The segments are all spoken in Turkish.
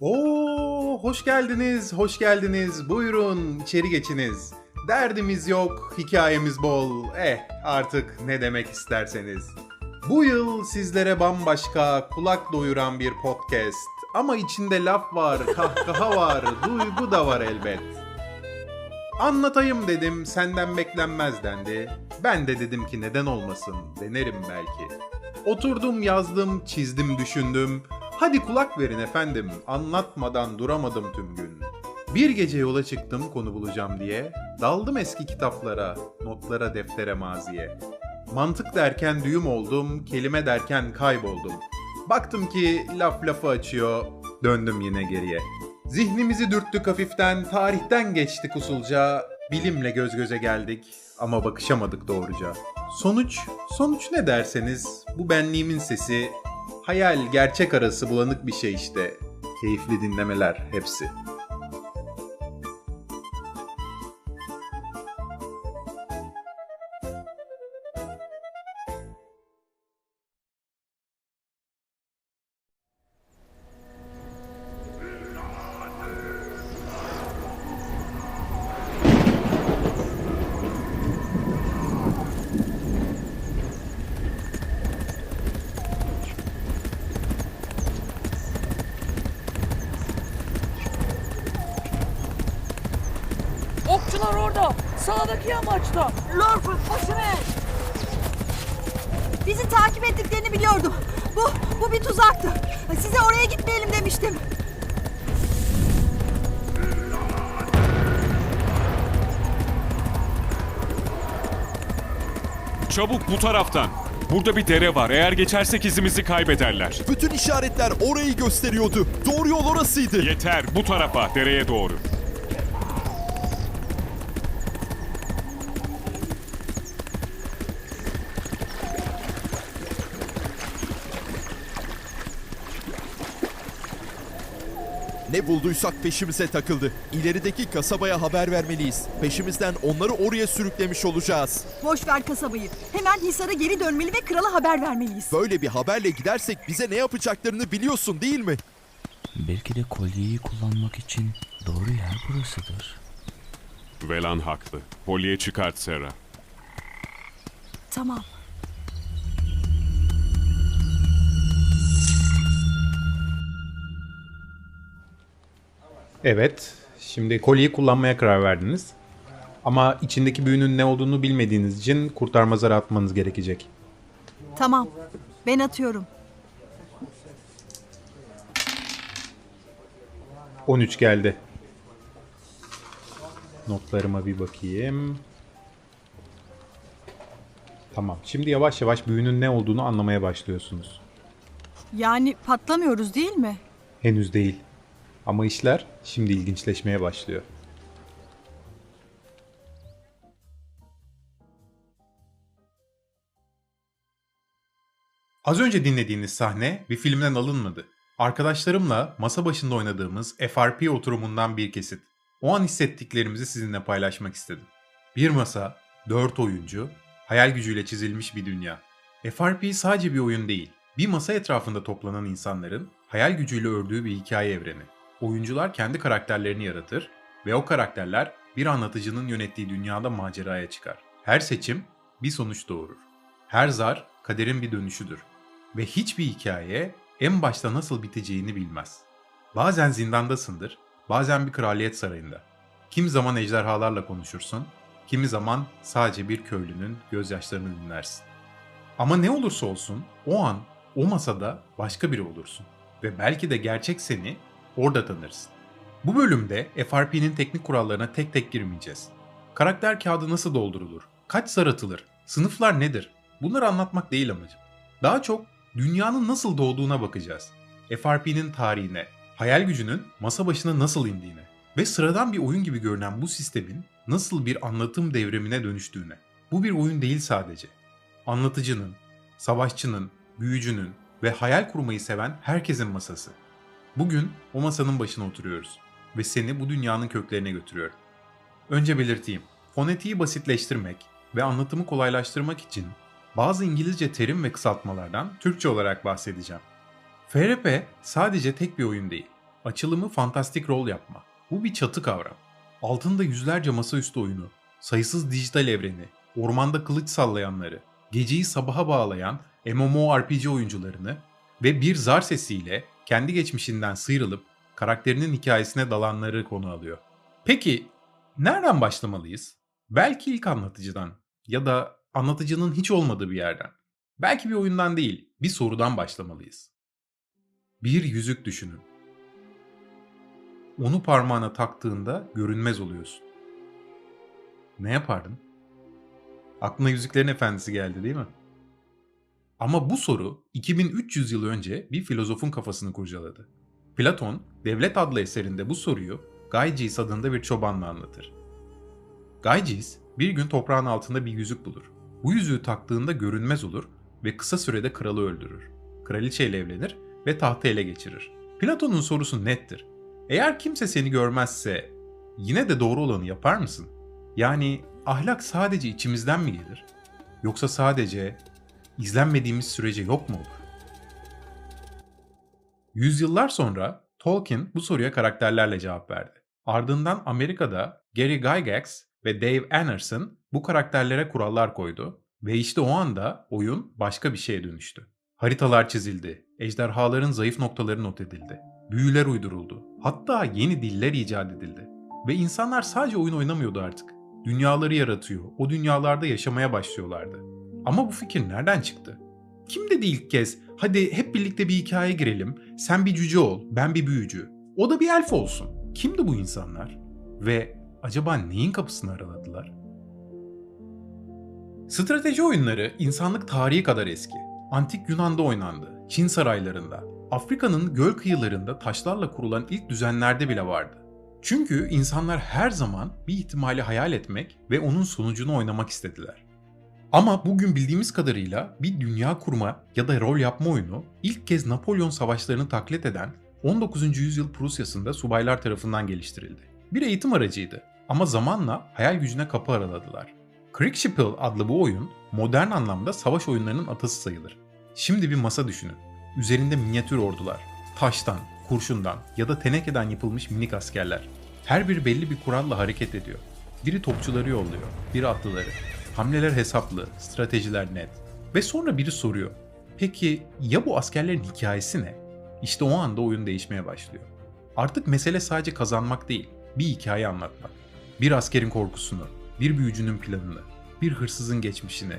Oo, hoş geldiniz, hoş geldiniz. Buyurun, içeri geçiniz. Derdimiz yok, hikayemiz bol. Eh, artık ne demek isterseniz. Bu yıl sizlere bambaşka, kulak doyuran bir podcast. Ama içinde laf var, kahkaha var, duygu da var elbet. Anlatayım dedim, senden beklenmez dendi. Ben de dedim ki neden olmasın, denerim belki. Oturdum, yazdım, çizdim, düşündüm. Hadi kulak verin efendim, anlatmadan duramadım tüm gün. Bir gece yola çıktım konu bulacağım diye. Daldım eski kitaplara, notlara, deftere, maziye. Mantık derken düğüm oldum, kelime derken kayboldum. Baktım ki laf lafı açıyor, döndüm yine geriye. Zihnimizi dürttük hafiften, tarihten geçtik usulca. Bilimle göz göze geldik ama bakışamadık doğruca. Sonuç, sonuç ne derseniz bu benliğimin sesi hayal gerçek arası bulanık bir şey işte. Keyifli dinlemeler hepsi. Okçular orada. Sağdaki yamaçta. Lörfü başına. Bizi takip ettiklerini biliyordum. Bu, bu bir tuzaktı. Size oraya gitmeyelim demiştim. Çabuk bu taraftan. Burada bir dere var. Eğer geçersek izimizi kaybederler. Bütün işaretler orayı gösteriyordu. Doğru yol orasıydı. Yeter bu tarafa, dereye doğru. Ne bulduysak peşimize takıldı. İlerideki kasabaya haber vermeliyiz. Peşimizden onları oraya sürüklemiş olacağız. Boş ver kasabayı. Hemen Hisar'a geri dönmeli ve krala haber vermeliyiz. Böyle bir haberle gidersek bize ne yapacaklarını biliyorsun değil mi? Belki de kolyeyi kullanmak için doğru yer burasıdır. Velan haklı. Polye çıkart Sera. Tamam. Evet, şimdi kolyeyi kullanmaya karar verdiniz. Ama içindeki büyünün ne olduğunu bilmediğiniz için kurtarma zarı atmanız gerekecek. Tamam. Ben atıyorum. 13 geldi. Notlarıma bir bakayım. Tamam. Şimdi yavaş yavaş büyünün ne olduğunu anlamaya başlıyorsunuz. Yani patlamıyoruz değil mi? Henüz değil. Ama işler şimdi ilginçleşmeye başlıyor. Az önce dinlediğiniz sahne bir filmden alınmadı. Arkadaşlarımla masa başında oynadığımız FRP oturumundan bir kesit. O an hissettiklerimizi sizinle paylaşmak istedim. Bir masa, dört oyuncu, hayal gücüyle çizilmiş bir dünya. FRP sadece bir oyun değil, bir masa etrafında toplanan insanların hayal gücüyle ördüğü bir hikaye evreni. Oyuncular kendi karakterlerini yaratır ve o karakterler bir anlatıcının yönettiği dünyada maceraya çıkar. Her seçim bir sonuç doğurur. Her zar kaderin bir dönüşüdür. Ve hiçbir hikaye en başta nasıl biteceğini bilmez. Bazen zindandasındır, bazen bir kraliyet sarayında. Kimi zaman ejderhalarla konuşursun, kimi zaman sadece bir köylünün gözyaşlarını dinlersin. Ama ne olursa olsun o an o masada başka biri olursun ve belki de gerçek seni orada tanırsın. Bu bölümde FRP'nin teknik kurallarına tek tek girmeyeceğiz. Karakter kağıdı nasıl doldurulur? Kaç zar atılır? Sınıflar nedir? Bunları anlatmak değil amacım. Daha çok dünyanın nasıl doğduğuna bakacağız. FRP'nin tarihine, hayal gücünün masa başına nasıl indiğine ve sıradan bir oyun gibi görünen bu sistemin nasıl bir anlatım devrimine dönüştüğüne. Bu bir oyun değil sadece. Anlatıcının, savaşçının, büyücünün ve hayal kurmayı seven herkesin masası. Bugün o masanın başına oturuyoruz ve seni bu dünyanın köklerine götürüyorum. Önce belirteyim. Fonetiği basitleştirmek ve anlatımı kolaylaştırmak için bazı İngilizce terim ve kısaltmalardan Türkçe olarak bahsedeceğim. FRP sadece tek bir oyun değil. Açılımı fantastik rol yapma. Bu bir çatı kavram. Altında yüzlerce masaüstü oyunu, sayısız dijital evreni, ormanda kılıç sallayanları, geceyi sabaha bağlayan MMORPG oyuncularını ve bir zar sesiyle kendi geçmişinden sıyrılıp karakterinin hikayesine dalanları konu alıyor. Peki nereden başlamalıyız? Belki ilk anlatıcıdan ya da anlatıcının hiç olmadığı bir yerden. Belki bir oyundan değil, bir sorudan başlamalıyız. Bir yüzük düşünün. Onu parmağına taktığında görünmez oluyorsun. Ne yapardın? Aklına Yüzüklerin Efendisi geldi değil mi? Ama bu soru 2300 yıl önce bir filozofun kafasını kurcaladı. Platon, Devlet adlı eserinde bu soruyu Gaiges adında bir çobanla anlatır. Gaiges bir gün toprağın altında bir yüzük bulur. Bu yüzüğü taktığında görünmez olur ve kısa sürede kralı öldürür. Kraliçeyle evlenir ve tahtı ele geçirir. Platon'un sorusu nettir. Eğer kimse seni görmezse yine de doğru olanı yapar mısın? Yani ahlak sadece içimizden mi gelir? Yoksa sadece izlenmediğimiz sürece yok mu olur? Yüzyıllar sonra Tolkien bu soruya karakterlerle cevap verdi. Ardından Amerika'da Gary Gygax ve Dave Anderson bu karakterlere kurallar koydu ve işte o anda oyun başka bir şeye dönüştü. Haritalar çizildi, ejderhaların zayıf noktaları not edildi, büyüler uyduruldu, hatta yeni diller icat edildi. Ve insanlar sadece oyun oynamıyordu artık. Dünyaları yaratıyor, o dünyalarda yaşamaya başlıyorlardı. Ama bu fikir nereden çıktı? Kim dedi ilk kez hadi hep birlikte bir hikaye girelim, sen bir cüce ol, ben bir büyücü. O da bir elf olsun. Kimdi bu insanlar? Ve acaba neyin kapısını araladılar? Strateji oyunları insanlık tarihi kadar eski. Antik Yunan'da oynandı, Çin saraylarında, Afrika'nın göl kıyılarında taşlarla kurulan ilk düzenlerde bile vardı. Çünkü insanlar her zaman bir ihtimali hayal etmek ve onun sonucunu oynamak istediler. Ama bugün bildiğimiz kadarıyla bir dünya kurma ya da rol yapma oyunu ilk kez Napolyon savaşlarını taklit eden 19. yüzyıl Prusya'sında subaylar tarafından geliştirildi. Bir eğitim aracıydı ama zamanla hayal gücüne kapı araladılar. Kriegspiel adlı bu oyun modern anlamda savaş oyunlarının atası sayılır. Şimdi bir masa düşünün. Üzerinde minyatür ordular, taştan, kurşundan ya da tenekeden yapılmış minik askerler. Her biri belli bir kuralla hareket ediyor. Biri topçuları yolluyor, biri atlıları. Hamleler hesaplı, stratejiler net. Ve sonra biri soruyor. Peki ya bu askerlerin hikayesi ne? İşte o anda oyun değişmeye başlıyor. Artık mesele sadece kazanmak değil, bir hikaye anlatmak. Bir askerin korkusunu, bir büyücünün planını, bir hırsızın geçmişini.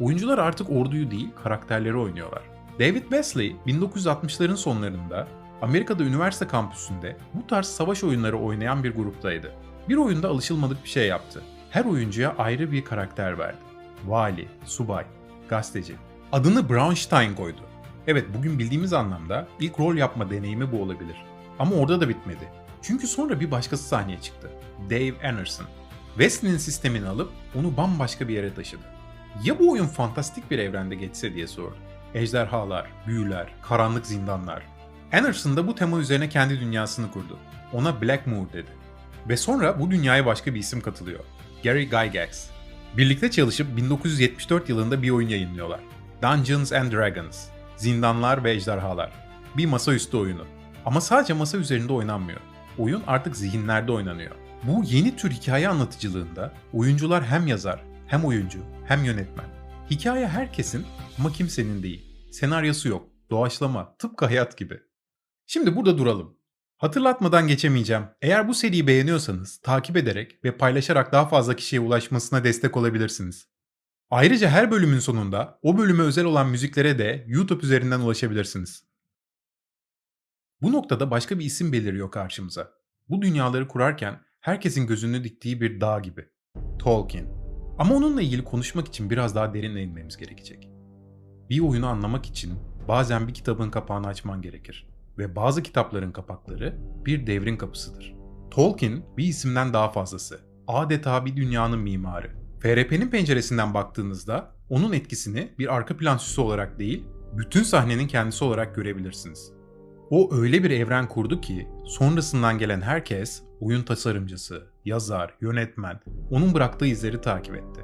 Oyuncular artık orduyu değil, karakterleri oynuyorlar. David Wesley 1960'ların sonlarında Amerika'da üniversite kampüsünde bu tarz savaş oyunları oynayan bir gruptaydı. Bir oyunda alışılmadık bir şey yaptı. Her oyuncuya ayrı bir karakter verdi. Vali, subay, gazeteci. Adını Braunstein koydu. Evet bugün bildiğimiz anlamda ilk rol yapma deneyimi bu olabilir. Ama orada da bitmedi. Çünkü sonra bir başkası sahneye çıktı. Dave Anderson. Wesley'nin sistemini alıp onu bambaşka bir yere taşıdı. Ya bu oyun fantastik bir evrende geçse diye sordu. Ejderhalar, büyüler, karanlık zindanlar. Anderson da bu tema üzerine kendi dünyasını kurdu. Ona Blackmoor dedi. Ve sonra bu dünyaya başka bir isim katılıyor. Gary Gygax. Birlikte çalışıp 1974 yılında bir oyun yayınlıyorlar. Dungeons and Dragons. Zindanlar ve Ejderhalar. Bir masaüstü oyunu. Ama sadece masa üzerinde oynanmıyor. Oyun artık zihinlerde oynanıyor. Bu yeni tür hikaye anlatıcılığında oyuncular hem yazar, hem oyuncu, hem yönetmen. Hikaye herkesin ama kimsenin değil. Senaryosu yok, doğaçlama, tıpkı hayat gibi. Şimdi burada duralım. Hatırlatmadan geçemeyeceğim. Eğer bu seriyi beğeniyorsanız takip ederek ve paylaşarak daha fazla kişiye ulaşmasına destek olabilirsiniz. Ayrıca her bölümün sonunda o bölüme özel olan müziklere de YouTube üzerinden ulaşabilirsiniz. Bu noktada başka bir isim beliriyor karşımıza. Bu dünyaları kurarken herkesin gözünü diktiği bir dağ gibi. Tolkien. Ama onunla ilgili konuşmak için biraz daha derine inmemiz gerekecek. Bir oyunu anlamak için bazen bir kitabın kapağını açman gerekir ve bazı kitapların kapakları bir devrin kapısıdır. Tolkien bir isimden daha fazlası. Adeta bir dünyanın mimarı. FRP'nin penceresinden baktığınızda onun etkisini bir arka plan süsü olarak değil, bütün sahnenin kendisi olarak görebilirsiniz. O öyle bir evren kurdu ki sonrasından gelen herkes oyun tasarımcısı, yazar, yönetmen onun bıraktığı izleri takip etti.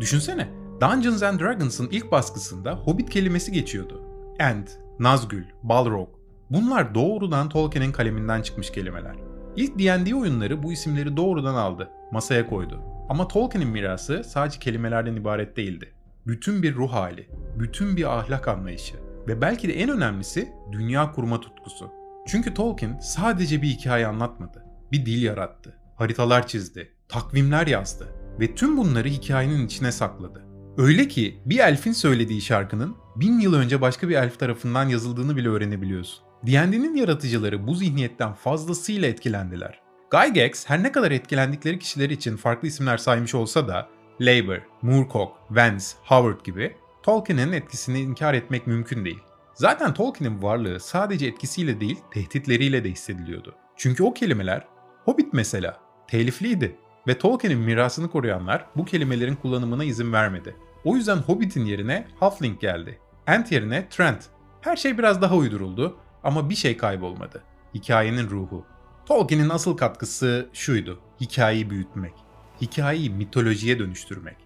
Düşünsene Dungeons and Dragons'ın ilk baskısında Hobbit kelimesi geçiyordu. Ent, Nazgul, Balrog. Bunlar doğrudan Tolkien'in kaleminden çıkmış kelimeler. İlk D&D oyunları bu isimleri doğrudan aldı, masaya koydu. Ama Tolkien'in mirası sadece kelimelerden ibaret değildi. Bütün bir ruh hali, bütün bir ahlak anlayışı ve belki de en önemlisi dünya kurma tutkusu. Çünkü Tolkien sadece bir hikaye anlatmadı. Bir dil yarattı, haritalar çizdi, takvimler yazdı ve tüm bunları hikayenin içine sakladı. Öyle ki bir elfin söylediği şarkının bin yıl önce başka bir elf tarafından yazıldığını bile öğrenebiliyorsun. D&D'nin yaratıcıları bu zihniyetten fazlasıyla etkilendiler. Gygax her ne kadar etkilendikleri kişiler için farklı isimler saymış olsa da Labour, Moorcock, Vance, Howard gibi Tolkien'in etkisini inkar etmek mümkün değil. Zaten Tolkien'in varlığı sadece etkisiyle değil tehditleriyle de hissediliyordu. Çünkü o kelimeler, Hobbit mesela, telifliydi ve Tolkien'in mirasını koruyanlar bu kelimelerin kullanımına izin vermedi. O yüzden Hobbit'in yerine Halfling geldi. Ent yerine Trent. Her şey biraz daha uyduruldu ama bir şey kaybolmadı. Hikayenin ruhu. Tolkien'in asıl katkısı şuydu. Hikayeyi büyütmek. Hikayeyi mitolojiye dönüştürmek.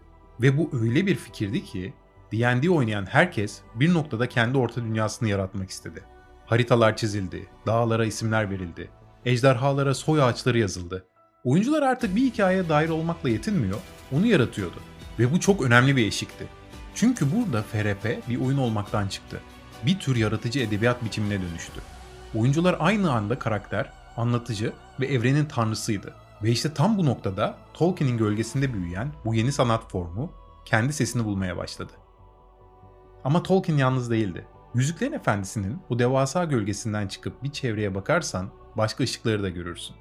Ve bu öyle bir fikirdi ki D&D oynayan herkes bir noktada kendi orta dünyasını yaratmak istedi. Haritalar çizildi, dağlara isimler verildi, ejderhalara soy ağaçları yazıldı. Oyuncular artık bir hikayeye dair olmakla yetinmiyor, onu yaratıyordu. Ve bu çok önemli bir eşikti. Çünkü burada FRP bir oyun olmaktan çıktı. Bir tür yaratıcı edebiyat biçimine dönüştü. Oyuncular aynı anda karakter, anlatıcı ve evrenin tanrısıydı. Ve işte tam bu noktada Tolkien'in gölgesinde büyüyen bu yeni sanat formu kendi sesini bulmaya başladı. Ama Tolkien yalnız değildi. Yüzüklerin Efendisi'nin bu devasa gölgesinden çıkıp bir çevreye bakarsan başka ışıkları da görürsün.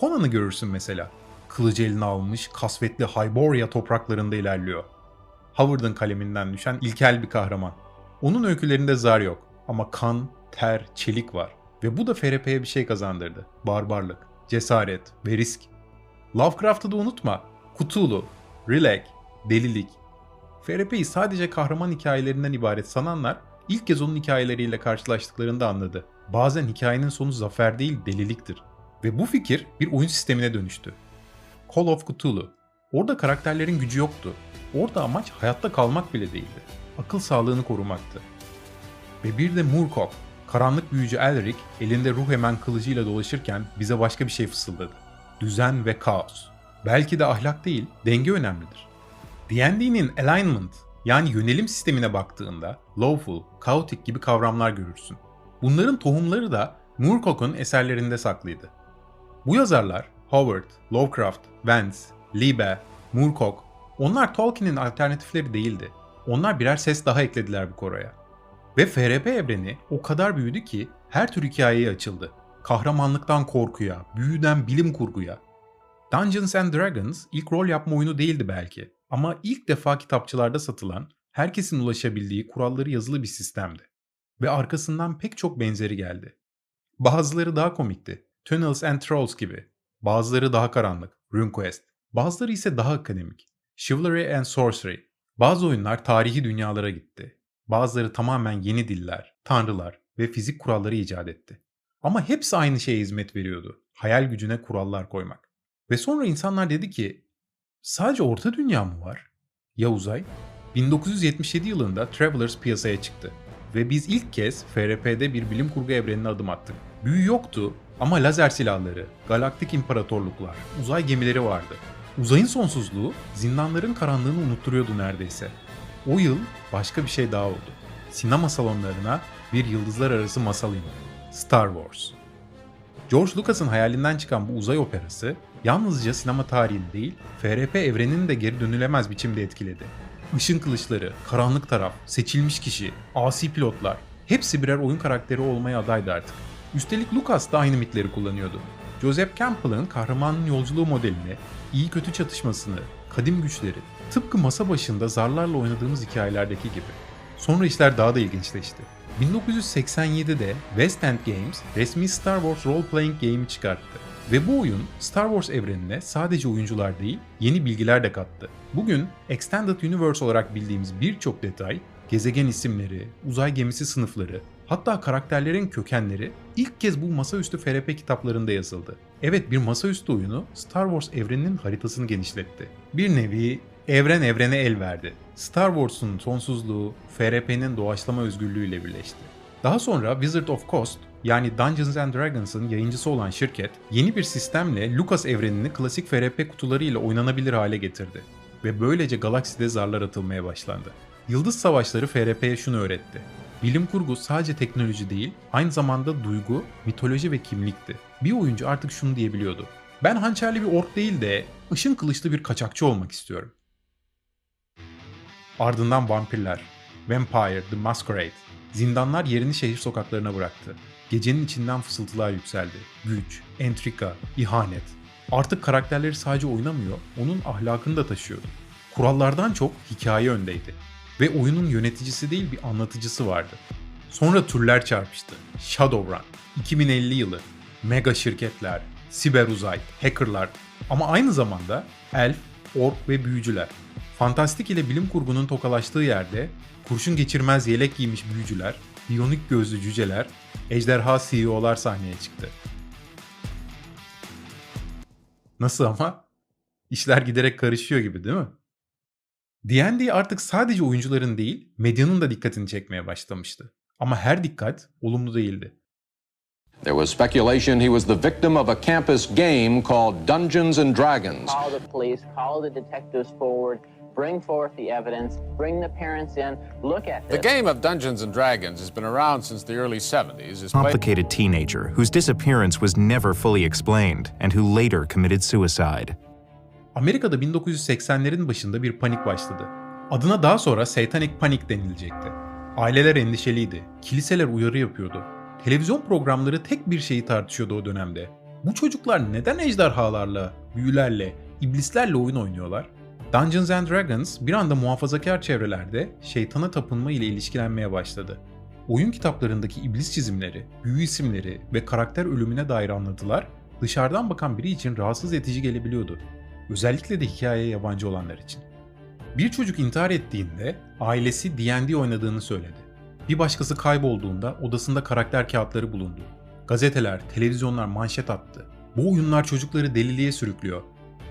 Conan'ı görürsün mesela. Kılıcı eline almış, kasvetli Hyboria topraklarında ilerliyor. Howard'ın kaleminden düşen ilkel bir kahraman. Onun öykülerinde zar yok ama kan, ter, çelik var. Ve bu da FRP'ye bir şey kazandırdı. Barbarlık, cesaret ve risk. Lovecraft'ı da unutma. Cthulhu, Rilek, delilik. FRP'yi sadece kahraman hikayelerinden ibaret sananlar ilk kez onun hikayeleriyle karşılaştıklarında anladı. Bazen hikayenin sonu zafer değil deliliktir. Ve bu fikir bir oyun sistemine dönüştü. Call of Cthulhu. Orada karakterlerin gücü yoktu. Orada amaç hayatta kalmak bile değildi. Akıl sağlığını korumaktı. Ve bir de Murkoff. Karanlık büyücü Elric elinde ruh emen kılıcıyla dolaşırken bize başka bir şey fısıldadı. Düzen ve kaos. Belki de ahlak değil, denge önemlidir. D&D'nin alignment yani yönelim sistemine baktığında lawful, chaotic gibi kavramlar görürsün. Bunların tohumları da Moorcock'un eserlerinde saklıydı. Bu yazarlar Howard, Lovecraft, Vance, Liebe, Moorcock onlar Tolkien'in alternatifleri değildi. Onlar birer ses daha eklediler bu koroya. Ve FRP evreni o kadar büyüdü ki her tür hikayeye açıldı. Kahramanlıktan korkuya, büyüden bilim kurguya. Dungeons and Dragons ilk rol yapma oyunu değildi belki ama ilk defa kitapçılarda satılan, herkesin ulaşabildiği kuralları yazılı bir sistemdi. Ve arkasından pek çok benzeri geldi. Bazıları daha komikti. Tunnels and Trolls gibi. Bazıları daha karanlık. RuneQuest. Bazıları ise daha akademik. Chivalry and Sorcery. Bazı oyunlar tarihi dünyalara gitti. Bazıları tamamen yeni diller, tanrılar ve fizik kuralları icat etti. Ama hepsi aynı şeye hizmet veriyordu. Hayal gücüne kurallar koymak. Ve sonra insanlar dedi ki sadece orta dünya mı var? Ya uzay? 1977 yılında Travelers piyasaya çıktı. Ve biz ilk kez FRP'de bir bilim kurgu evrenine adım attık. Büyü yoktu ama lazer silahları, galaktik imparatorluklar, uzay gemileri vardı. Uzayın sonsuzluğu zindanların karanlığını unutturuyordu neredeyse. O yıl başka bir şey daha oldu. Sinema salonlarına bir yıldızlar arası masal indi. Star Wars. George Lucas'ın hayalinden çıkan bu uzay operası yalnızca sinema tarihini değil, FRP evrenini de geri dönülemez biçimde etkiledi. Işın kılıçları, karanlık taraf, seçilmiş kişi, asi pilotlar hepsi birer oyun karakteri olmaya adaydı artık. Üstelik Lucas da aynı mitleri kullanıyordu. Joseph Campbell'ın kahramanın yolculuğu modelini, iyi kötü çatışmasını, kadim güçleri, tıpkı masa başında zarlarla oynadığımız hikayelerdeki gibi. Sonra işler daha da ilginçleşti. 1987'de West End Games resmi Star Wars Role Playing Game'i çıkarttı. Ve bu oyun Star Wars evrenine sadece oyuncular değil, yeni bilgiler de kattı. Bugün Extended Universe olarak bildiğimiz birçok detay, gezegen isimleri, uzay gemisi sınıfları, hatta karakterlerin kökenleri ilk kez bu masaüstü FRP kitaplarında yazıldı. Evet bir masaüstü oyunu Star Wars evreninin haritasını genişletti. Bir nevi evren evrene el verdi. Star Wars'un sonsuzluğu FRP'nin doğaçlama özgürlüğüyle birleşti. Daha sonra Wizard of Coast yani Dungeons and Dragons'ın yayıncısı olan şirket yeni bir sistemle Lucas evrenini klasik FRP kutuları ile oynanabilir hale getirdi. Ve böylece galakside zarlar atılmaya başlandı. Yıldız Savaşları FRP'ye şunu öğretti. Bilim kurgu sadece teknoloji değil, aynı zamanda duygu, mitoloji ve kimlikti. Bir oyuncu artık şunu diyebiliyordu. Ben hançerli bir ork değil de ışın kılıçlı bir kaçakçı olmak istiyorum. Ardından vampirler, Vampire, The Masquerade, zindanlar yerini şehir sokaklarına bıraktı. Gecenin içinden fısıltılar yükseldi. Güç, entrika, ihanet. Artık karakterleri sadece oynamıyor, onun ahlakını da taşıyordu. Kurallardan çok hikaye öndeydi. Ve oyunun yöneticisi değil bir anlatıcısı vardı. Sonra türler çarpıştı. Shadowrun, 2050 yılı, mega şirketler, siber uzay, hackerlar ama aynı zamanda elf, ork ve büyücüler. Fantastik ile bilim kurgunun tokalaştığı yerde kurşun geçirmez yelek giymiş büyücüler, biyonik gözlü cüceler, ejderha CEO'lar sahneye çıktı. Nasıl ama? İşler giderek karışıyor gibi değil mi? D&D artık sadece oyuncuların değil, medyanın da dikkatini çekmeye başlamıştı. Ama her dikkat olumlu değildi. There was speculation he was the victim of a campus game called Dungeons and Dragons. Call the police, call the detectives forward, bring forth the evidence, bring the parents in, look at The game of Dungeons and Dragons has been around since the early 70s. It's played complicated teenager whose disappearance was never fully explained and who later committed suicide. Amerika'da 1980'lerin başında bir panik başladı. Adına daha sonra Satanic Panic denilecekti. Aileler endişeliydi, kiliseler uyarı yapıyordu. Televizyon programları tek bir şeyi tartışıyordu o dönemde. Bu çocuklar neden ejderhalarla, büyülerle, iblislerle oyun oynuyorlar? Dungeons and Dragons bir anda muhafazakar çevrelerde şeytana tapınma ile ilişkilenmeye başladı. Oyun kitaplarındaki iblis çizimleri, büyü isimleri ve karakter ölümüne dair anlatılar dışarıdan bakan biri için rahatsız edici gelebiliyordu. Özellikle de hikayeye yabancı olanlar için. Bir çocuk intihar ettiğinde ailesi D&D oynadığını söyledi. Bir başkası kaybolduğunda odasında karakter kağıtları bulundu. Gazeteler, televizyonlar manşet attı. Bu oyunlar çocukları deliliğe sürüklüyor.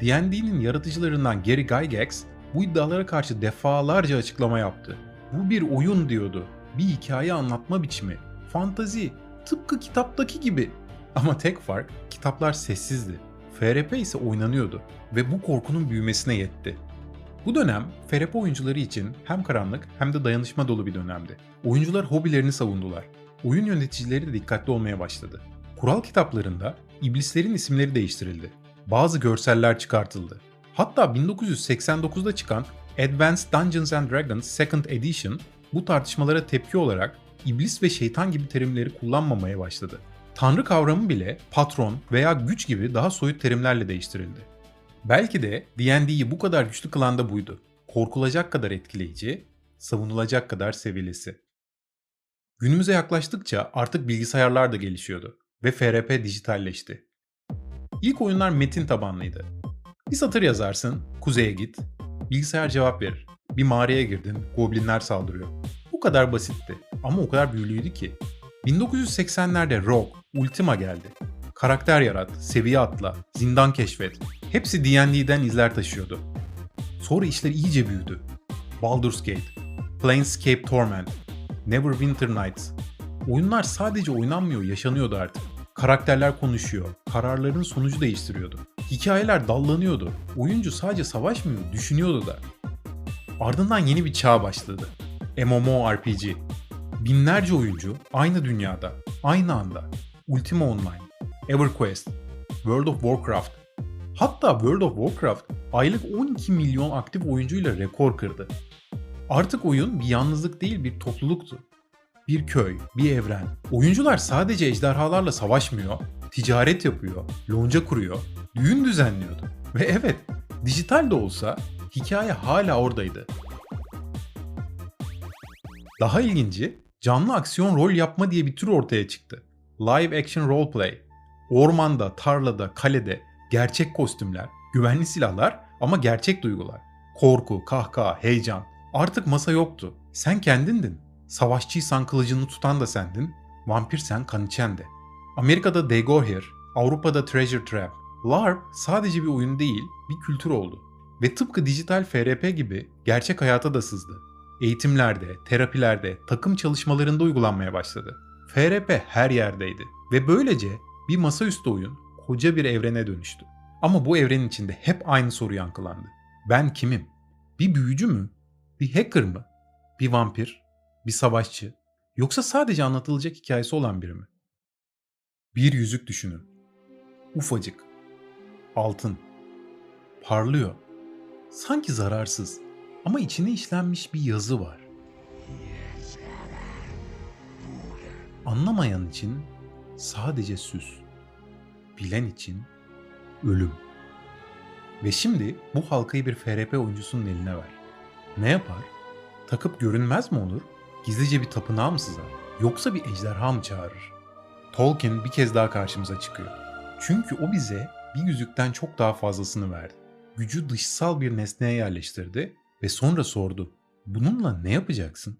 D&D'nin yaratıcılarından Gary Gygax bu iddialara karşı defalarca açıklama yaptı. Bu bir oyun diyordu. Bir hikaye anlatma biçimi. Fantazi. Tıpkı kitaptaki gibi. Ama tek fark kitaplar sessizdi. FRP ise oynanıyordu ve bu korkunun büyümesine yetti. Bu dönem FRP oyuncuları için hem karanlık hem de dayanışma dolu bir dönemdi. Oyuncular hobilerini savundular. Oyun yöneticileri de dikkatli olmaya başladı. Kural kitaplarında iblislerin isimleri değiştirildi. Bazı görseller çıkartıldı. Hatta 1989'da çıkan Advanced Dungeons and Dragons Second Edition bu tartışmalara tepki olarak iblis ve şeytan gibi terimleri kullanmamaya başladı. Tanrı kavramı bile patron veya güç gibi daha soyut terimlerle değiştirildi. Belki de D&D'yi bu kadar güçlü kılan da buydu. Korkulacak kadar etkileyici, savunulacak kadar sevilesi. Günümüze yaklaştıkça artık bilgisayarlar da gelişiyordu ve FRP dijitalleşti. İlk oyunlar metin tabanlıydı. Bir satır yazarsın, kuzeye git, bilgisayar cevap verir. Bir mağaraya girdin, goblinler saldırıyor. Bu kadar basitti ama o kadar büyülüydü ki. 1980'lerde Rogue, Ultima geldi. Karakter yarat, seviye atla, zindan keşfet. Hepsi D&D'den izler taşıyordu. Sonra işler iyice büyüdü. Baldur's Gate, Planescape Torment, Neverwinter Nights. Oyunlar sadece oynanmıyor, yaşanıyordu artık. Karakterler konuşuyor, kararların sonucu değiştiriyordu. Hikayeler dallanıyordu. Oyuncu sadece savaşmıyor, düşünüyordu da. Ardından yeni bir çağ başladı. MMORPG. Binlerce oyuncu aynı dünyada, aynı anda. Ultima Online, EverQuest, World of Warcraft. Hatta World of Warcraft aylık 12 milyon aktif oyuncuyla rekor kırdı. Artık oyun bir yalnızlık değil bir topluluktu. Bir köy, bir evren. Oyuncular sadece ejderhalarla savaşmıyor, ticaret yapıyor, lonca kuruyor, düğün düzenliyordu. Ve evet, dijital de olsa hikaye hala oradaydı. Daha ilginci, canlı aksiyon rol yapma diye bir tür ortaya çıktı. Live action roleplay. Ormanda, tarlada, kalede gerçek kostümler, güvenli silahlar ama gerçek duygular. Korku, kahkaha, heyecan. Artık masa yoktu. Sen kendindin. Savaşçıysan kılıcını tutan da sendin. Vampirsen kan içen de. Amerika'da They Go Avrupa'da Treasure Trap. LARP sadece bir oyun değil, bir kültür oldu. Ve tıpkı dijital FRP gibi gerçek hayata da sızdı. Eğitimlerde, terapilerde, takım çalışmalarında uygulanmaya başladı. FRP her yerdeydi ve böylece bir masaüstü oyun koca bir evrene dönüştü. Ama bu evrenin içinde hep aynı soru yankılandı. Ben kimim? Bir büyücü mü? Bir hacker mı? Bir vampir? Bir savaşçı? Yoksa sadece anlatılacak hikayesi olan biri mi? Bir yüzük düşünün. Ufacık. Altın. Parlıyor. Sanki zararsız ama içine işlenmiş bir yazı var. Anlamayan için sadece süs. Bilen için ölüm. Ve şimdi bu halkayı bir FRP oyuncusunun eline ver. Ne yapar? Takıp görünmez mi olur? Gizlice bir tapınağa mı sızar? Yoksa bir ejderha mı çağırır? Tolkien bir kez daha karşımıza çıkıyor. Çünkü o bize bir yüzükten çok daha fazlasını verdi. Gücü dışsal bir nesneye yerleştirdi ve sonra sordu. Bununla ne yapacaksın?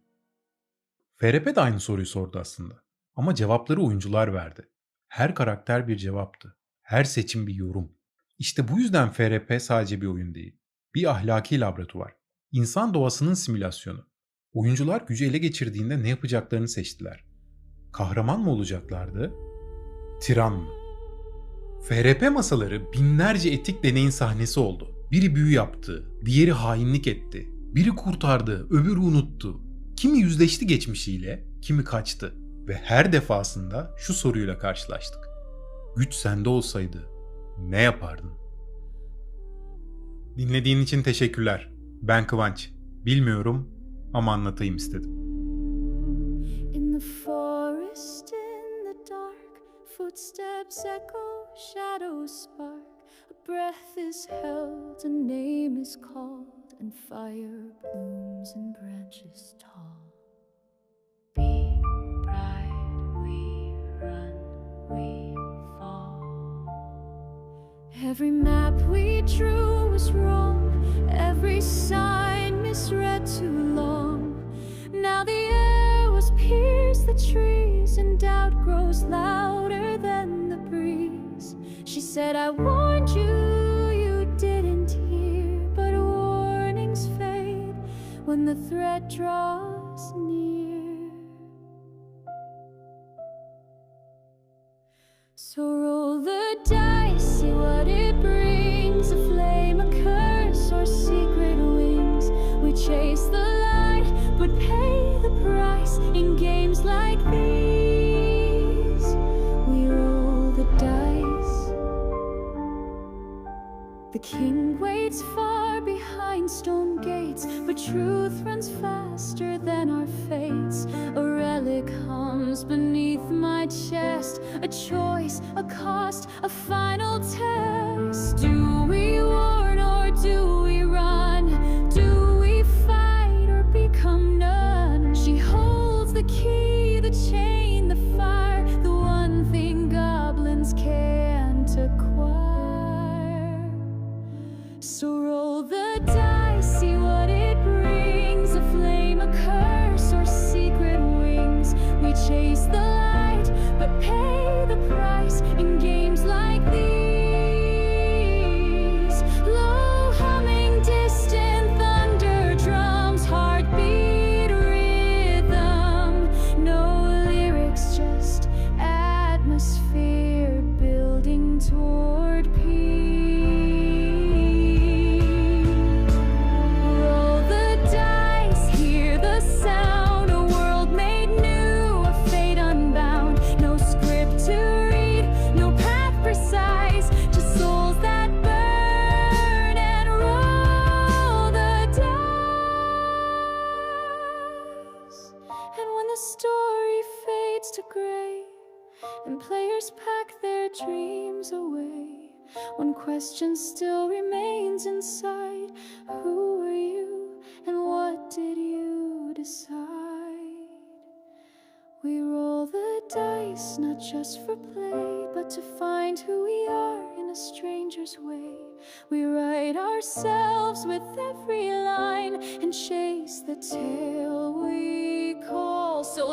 FRP de aynı soruyu sordu aslında. Ama cevapları oyuncular verdi. Her karakter bir cevaptı. Her seçim bir yorum. İşte bu yüzden FRP sadece bir oyun değil. Bir ahlaki laboratuvar. İnsan doğasının simülasyonu. Oyuncular gücü ele geçirdiğinde ne yapacaklarını seçtiler. Kahraman mı olacaklardı? Tiran mı? FRP masaları binlerce etik deneyin sahnesi oldu. Biri büyü yaptı, diğeri hainlik etti. Biri kurtardı, öbürü unuttu. Kimi yüzleşti geçmişiyle, kimi kaçtı. Ve her defasında şu soruyla karşılaştık. Güç sende olsaydı ne yapardın? Dinlediğin için teşekkürler. Ben Kıvanç. Bilmiyorum ama anlatayım istedim. In the forest, in the dark, footsteps echo, shadows spark. A breath is held, a name is called, and fire blooms in branches tall. Every map we drew was wrong, every sign misread too long. Now the air was pierced, the trees, and doubt grows louder than the breeze. She said, I warned you, you didn't hear, but warnings fade when the threat draws The king waits far behind stone gates, but truth runs faster than our fates. A relic hums beneath my chest, a choice, a cost, a final test. Do One question still remains inside Who are you and what did you decide? We roll the dice not just for play, but to find who we are in a stranger's way. We write ourselves with every line and chase the tale we call. So